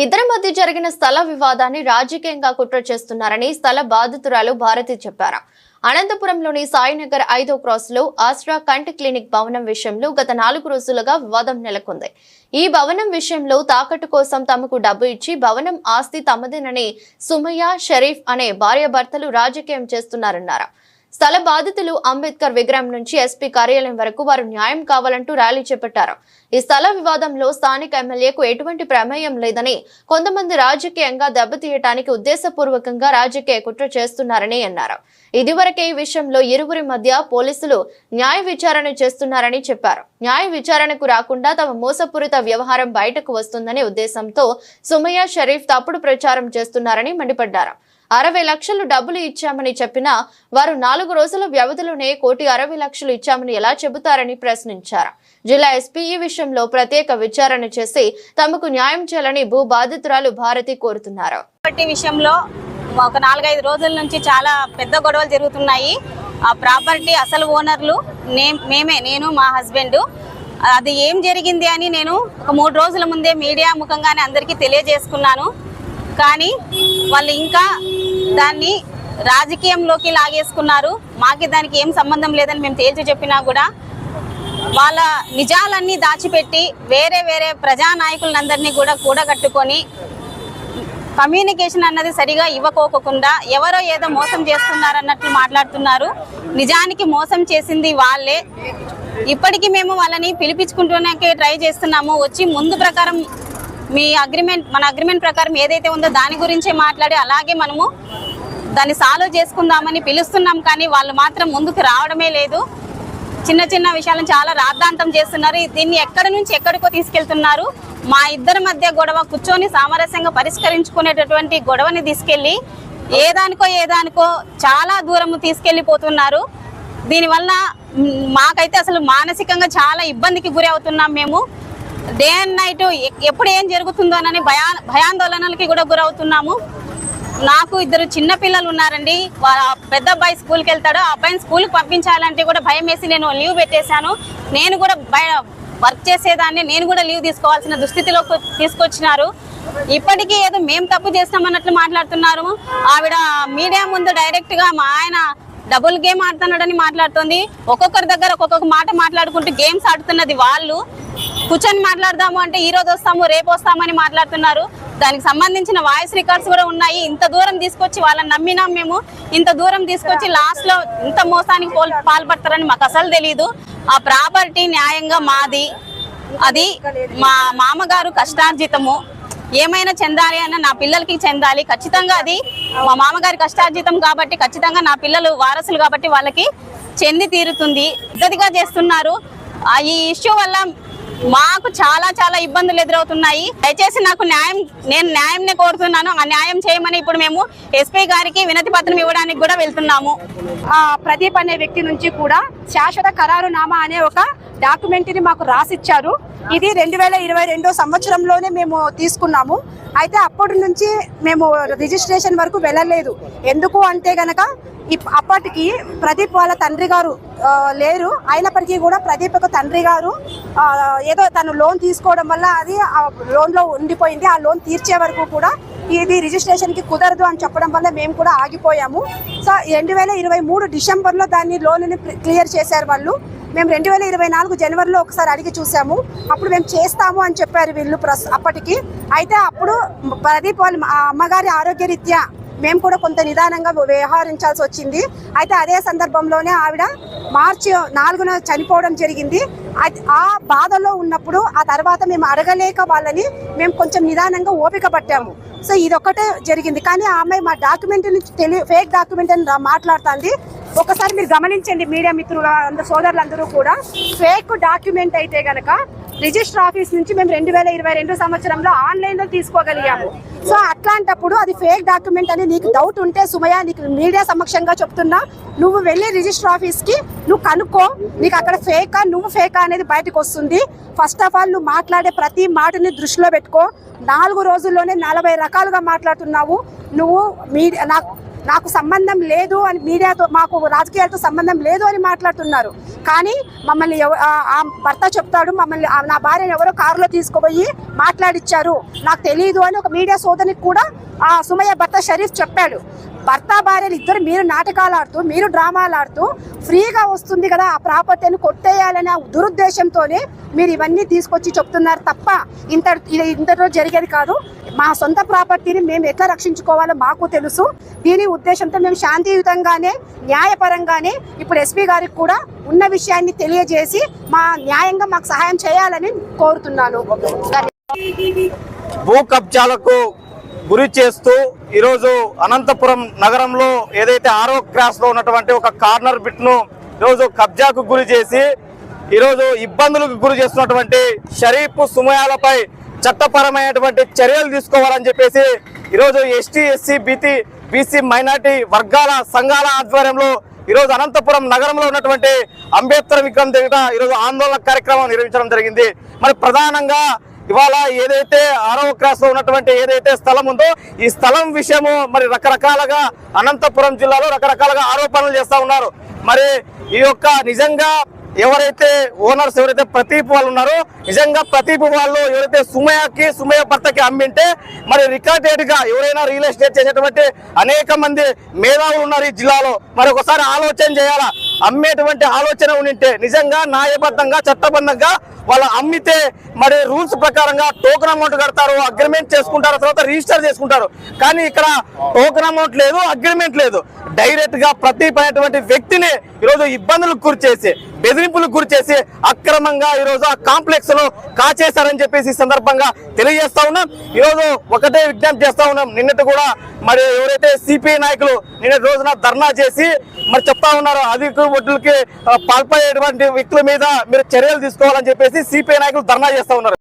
ఇద్దరి మధ్య జరిగిన స్థల వివాదాన్ని రాజకీయంగా కుట్ర చేస్తున్నారని స్థల బాధితురాలు భారతి చెప్పారు. అనంతపురంలోని సాయినగర్ ఐదో క్రాస్లో ఆస్ట్రా కంటి క్లినిక్ భవనం విషయంలో గత నాలుగు రోజులుగా వివాదం నెలకొంది. ఈ భవనం విషయంలో తాకట్టు కోసం తమకు డబ్బు ఇచ్చి భవనం ఆస్తి తమదేనని సుమయ్య షరీఫ్ అనే భార్యాభర్తలు రాజకీయం చేస్తున్నారన్నారు. స్థల బాధితులు అంబేద్కర్ విగ్రహం నుంచి ఎస్పీ కార్యాలయం వరకు వారు న్యాయం కావాలంటూ ర్యాలీ చేపట్టారు. ఈ స్థల వివాదంలో స్థానిక ఎమ్మెల్యేకు ఎటువంటి ప్రమేయం లేదని కొంతమంది రాజకీయంగా దెబ్బతీయటానికి ఉద్దేశపూర్వకంగా రాజకీయ కుట్ర చేస్తున్నారని అన్నారు. ఇదివరకే ఈ విషయంలో ఇరువురి మధ్య పోలీసులు న్యాయ విచారణ చేస్తున్నారని చెప్పారు. న్యాయ విచారణకు రాకుండా తమ మోసపూరిత వ్యవహారం బయటకు వస్తుందనే ఉద్దేశంతో సుమయ్య షరీఫ్ తప్పుడు ప్రచారం చేస్తున్నారని మండిపడ్డారు. అరవై లక్షలు డబ్బులు ఇచ్చామని చెప్పినా వారు నాలుగు రోజుల వ్యవధిలోనే కోటి అరవై లక్షలు ఇచ్చామని ఎలా చెబుతారని ప్రశ్నించారు. జిల్లా ఎస్పీ ఈ విషయంలో ప్రత్యేక విచారణ చేసి తమకు న్యాయం చేయాలని భూ బాధితురాలు భారతి కోరుతున్నారు. విషయంలో ఒక నాలుగైదు రోజుల నుంచి చాలా పెద్ద గొడవలు జరుగుతున్నాయి. ఆ ప్రాపర్టీ అసలు ఓనర్లు నే- మేమే నేను మా హస్బెండ్. అది ఏం జరిగింది అని నేను ఒక మూడు రోజుల ముందే మీడియా ముఖంగానే అందరికీ తెలియజేసుకున్నాను. కానీ వాళ్ళు ఇంకా దాన్ని రాజకీయంలోకి లాగేసుకున్నారు. మాకి దానికి ఏం సంబంధం లేదని మేము తేల్చి చెప్పినా కూడా వాళ్ళ నిజాలన్నీ దాచిపెట్టి వేరే వేరే ప్రజానాయకులందరినీ కూడా కూడగట్టుకొని కమ్యూనికేషన్ అన్నది సరిగా ఇవ్వకోకుండా ఎవరో ఏదో మోసం చేస్తున్నారన్నట్లు మాట్లాడుతున్నారు. నిజానికి మోసం చేసింది వాళ్ళే. ఇప్పటికీ మేము వాళ్ళని పిలిపించుకుంటున్నాకే ట్రై చేస్తున్నాము. వచ్చి ముందు ప్రకారం మీ అగ్రిమెంట్ మన అగ్రిమెంట్ ప్రకారం ఏదైతే ఉందో దాని గురించే మాట్లాడి అలాగే మనము దాన్ని సాల్వ్ చేసుకుందామని పిలుస్తున్నాం కానీ వాళ్ళు మాత్రం ముందుకు రావడమే లేదు. చిన్న చిన్న విషయాలను చాలా రాద్ధాంతం చేస్తున్నారు. దీన్ని ఎక్కడి నుంచి ఎక్కడికో తీసుకెళ్తున్నారు. మా ఇద్దరి మధ్య గొడవ కూర్చొని సామరస్యంగా పరిష్కరించుకునేటటువంటి గొడవని తీసుకెళ్ళి ఏదానికో ఏదానికో చాలా దూరము తీసుకెళ్ళిపోతున్నారు. దీనివల్ల మాకైతే అసలు మానసికంగా చాలా ఇబ్బందికి గురి అవుతున్నాం మేము. డే అండ్ నైట్ ఎప్పుడు ఏం జరుగుతుందోనని భయా భయాందోళనలకి కూడా గురవుతున్నాము. నాకు ఇద్దరు చిన్న పిల్లలు ఉన్నారండి. వాళ్ళ పెద్ద అబ్బాయి స్కూల్కి వెళ్తాడు. ఆ అబ్బాయిని స్కూల్కి పంపించాలంటే కూడా భయం వేసి నేను లీవ్ పెట్టేశాను. నేను కూడా భయ వర్క్ చేసేదాన్ని. నేను కూడా లీవ్ తీసుకోవాల్సిన దుస్థితిలోకి తీసుకొచ్చినారు. ఇప్పటికీ ఏదో మేము తప్పు చేస్తామన్నట్లు మాట్లాడుతున్నారు. ఆవిడ మీడియా ముందు డైరెక్ట్గా మా ఆయన డబుల్ గేమ్ ఆడుతున్నాడని మాట్లాడుతుంది. ఒక్కొక్కరి దగ్గర ఒక్కొక్క మాట మాట్లాడుకుంటూ గేమ్స్ ఆడుతున్నది వాళ్ళు. కూర్చొని మాట్లాడదాము అంటే ఈ రోజు వస్తాము రేపు వస్తామని మాట్లాడుతున్నారు. దానికి సంబంధించిన వాయిస్ రికార్డ్స్ కూడా ఉన్నాయి. ఇంత దూరం తీసుకొచ్చి వాళ్ళని నమ్మినాం మేము. ఇంత దూరం తీసుకొచ్చి లాస్ట్లో ఇంత మోసానికి పోల్- పాల్పడతారని మాకు అసలు తెలియదు ఆ ప్రాపర్టీ న్యాయంగా మాది. అది మా మామగారు కష్టార్జితము. ఏమైనా చెందాలి అన్న నా పిల్లలకి చెందాలి. ఖచ్చితంగా అది మా మామగారి కష్టార్జితం కాబట్టి ఖచ్చితంగా నా పిల్లలు వారసులు కాబట్టి వాళ్ళకి చెంది తీరుతుంది. పద్ధతిగా చేస్తున్నారు. ఈ ఇష్యూ వల్ల మాకు చాలా చాలా ఇబ్బందులు ఎదురవుతున్నాయి. దయచేసి నాకు న్యాయం నేను న్యాయంనే కోరుతున్నాను. ఆ న్యాయం చేయమని ఇప్పుడు మేము ఎస్పీ గారికి వినతి పత్రం ఇవ్వడానికి కూడా వెళ్తున్నాము. ప్రదీప్ అనే వ్యక్తి నుంచి కూడా శాశ్వత ఖరారునామా అనే ఒక డాక్యుమెంట్ని మాకు రాసిచ్చారు. ఇది రెండు వేల ఇరవై రెండో సంవత్సరంలోనే మేము తీసుకున్నాము. అయితే అప్పటి నుంచి మేము రిజిస్ట్రేషన్ వరకు వెళ్ళలేదు. ఎందుకు అంటే గనక ఇప్- అప్పటికి ప్రదీప్ వాళ్ళ తండ్రి గారు లేరు. అయినప్పటికీ కూడా ప్రదీప్ యొక్క తండ్రి గారు ఏదో తను లోన్ తీసుకోవడం వల్ల అది ఆ లోన్లో ఉండిపోయింది. ఆ లోన్ తీర్చే వరకు కూడా ఇది రిజిస్ట్రేషన్కి కుదరదు అని చెప్పడం వల్ల మేము కూడా ఆగిపోయాము. సో రెండు వేల ఇరవై మూడు డిసెంబర్లో దాన్ని లోన్ని క్లియర్ చేశారు వాళ్ళు. మేము రెండు వేల ఇరవై నాలుగు జనవరిలో ఒకసారి అడిగి చూసాము. అప్పుడు మేము చేస్తాము అని చెప్పారు వీళ్ళు ప్రస్ అప్పటికి. అయితే అప్పుడు ప్రదీప్ వాళ్ళ అమ్మగారి ఆరోగ్యరీత్యా మేము కూడా కొంత నిదానంగా వ్యవహరించాల్సి వచ్చింది. అయితే అదే సందర్భంలోనే ఆవిడ మార్చి నాలుగున చనిపోవడం జరిగింది. ఆ బాధలో ఉన్నప్పుడు ఆ తర్వాత మేము అడగలేక వాళ్ళని మేము కొంచెం నిదానంగా ఓపిక పట్టాము. సో ఇది జరిగింది. కానీ ఆ అమ్మాయి మా డాక్యుమెంట్ నుంచి తెలియ ఫేక్ డాక్యుమెంట్ అని మాట్లాడుతుంది. ఒకసారి మీరు గమనించండి మీడియా మిత్రులు అందరు సోదరులందరూ కూడా. ఫేక్ డాక్యుమెంట్ అయితే గనక రిజిస్టర్ ఆఫీస్ నుంచి మేము రెండు వేల ఇరవై రెండు సంవత్సరంలో ఆన్లైన్లో తీసుకోగలిగాము. సో అట్లాంటప్పుడు అది ఫేక్ డాక్యుమెంట్ అని నీకు డౌట్ ఉంటే సుమయ నీకు మీడియా సమక్షంగా చెప్తున్నా నువ్వు వెళ్ళి రిజిస్టర్ ఆఫీస్కి నువ్వు కనుక్కో నీకు అక్కడ ఫేకా నువ్వు ఫేకా అనేది బయటకు వస్తుంది. ఫస్ట్ ఆఫ్ ఆల్ నువ్వు మాట్లాడే ప్రతి మాటని దృష్టిలో పెట్టుకో. నాలుగు రోజుల్లోనే నలభై రకాలుగా మాట్లాడుతున్నావు. నువ్వు మీడియా నాకు నాకు సంబంధం లేదు అని మీడియాతో మాకు రాజకీయాలతో సంబంధం లేదు అని మాట్లాడుతున్నారు. కానీ మమ్మల్ని ఎవ- ఆ- భర్త చెప్తాడు మమ్మల్ని నా భార్యను ఎవరో కారులో తీసుకుపోయి మాట్లాడిచ్చారు. నాకు తెలియదు అని ఒక మీడియా సోదరికి కూడా ఆ సుమయ్య భర్త షరీఫ్ చెప్పాడు. భర్త భార్యలు ఇద్దరు మీరు నాటకాలు ఆడుతూ మీరు డ్రామాలు ఆడుతూ ఫ్రీగా వస్తుంది కదా ఆ ప్రాపర్టీని కొట్టేయాలనే దురుద్దేశంతోనే మీరు ఇవన్నీ తీసుకొచ్చి చెప్తున్నారు తప్ప ఇంత ఇది ఇంతలో జరిగేది కాదు. మా సొంత ప్రాపర్టీని మేము ఎట్లా రక్షించుకోవాలో మాకు తెలుసు. దీని ఉద్దేశంతో మేము శాంతియుతంగానే న్యాయపరంగానే ఇప్పుడు ఎస్పీ గారికి కూడా ఉన్న విషయాన్ని తెలియజేసి మా న్యాయంగా మాకు సహాయం చేయాలని కోరుతున్నాను. భూ కబ్జాలకు గురి చేస్తూ ఈరోజు అనంతపురం నగరంలో ఏదైతే ఆరో క్రాస్లో ఉన్నటువంటి ఒక కార్నర్ బిట్ను ఈరోజు కబ్జాకు గురి చేసి ఈరోజు ఇబ్బందులకు గురి చేస్తున్నటువంటి షరీఫ్ సుమయాలపై చట్టపరమైనటువంటి చర్యలు తీసుకోవాలని చెప్పేసి ఈరోజు ST SC BT BC minority వర్గాల సంఘాల ఆధ్వర్యంలో ఈరోజు అనంతపురం నగరంలో ఉన్నటువంటి అంబేద్కర్ విగ్రహం దగ్గర ఈరోజు ఆందోళన కార్యక్రమం నిర్వహించడం జరిగింది. మరి ప్రధానంగా ఇవాళ ఏదైతే ఆరవ క్రాస్లో ఉన్నటువంటి ఏదైతే స్థలం ఉందో ఈ స్థలం విషయము మరి రకరకాలుగా అనంతపురం జిల్లాలో రకరకాలుగా ఆరోపణలు చేస్తా ఉన్నారు. మరి ఈ యొక్క నిజంగా ఎవరైతే ఓనర్స్ ఎవరైతే ప్రతీప్ వాళ్ళు ఉన్నారో నిజంగా ప్రతీప్ వాళ్ళు ఎవరైతే సుమయకి సుమయ భర్తకి అమ్మింటే మరి రికార్డెడ్గా ఎవరైనా రియల్ ఎస్టేట్ చేసేటువంటి అనేక మంది మేధావులు ఉన్నారు ఈ జిల్లాలో. మరి ఒకసారి ఆలోచన చేయాలా? అమ్మేటువంటి ఆలోచన ఉంటే నిజంగా న్యాయబద్ధంగా చట్టబద్ధంగా వాళ్ళు అమ్మితే మరి రూల్స్ ప్రకారంగా టోకన్ అమౌంట్ కడతారు అగ్రిమెంట్ చేసుకుంటారు తర్వాత రిజిస్టర్ చేసుకుంటారు. కానీ ఇక్కడ టోకన్ అమౌంట్ లేదు అగ్రిమెంట్ లేదు. డైరెక్ట్గా ప్రతి అనేటువంటి వ్యక్తిని ఈరోజు ఇబ్బందులకు గురి చేసి బెదిరింపులకు గురి చేసి అక్రమంగా ఈరోజు ఆ కాంప్లెక్స్లో కాచేశారని చెప్పేసి సందర్భంగా తెలియజేస్తా ఉన్నాం. ఈరోజు ఒకటే విజ్ఞప్తి చేస్తా ఉన్నాం. నిన్నటి కూడా మరి ఎవరైతే సిపిఐ నాయకులు నిన్నటి రోజున ధర్నా చేసి మరి చెప్తా ఉన్నారు అధిక ఒడ్డులకి పాల్పడేటువంటి వ్యక్తుల మీద మీరు చర్యలు తీసుకోవాలని చెప్పేసి సిపిఐ నాయకులు ధర్నా చేస్తా ఉన్నారు.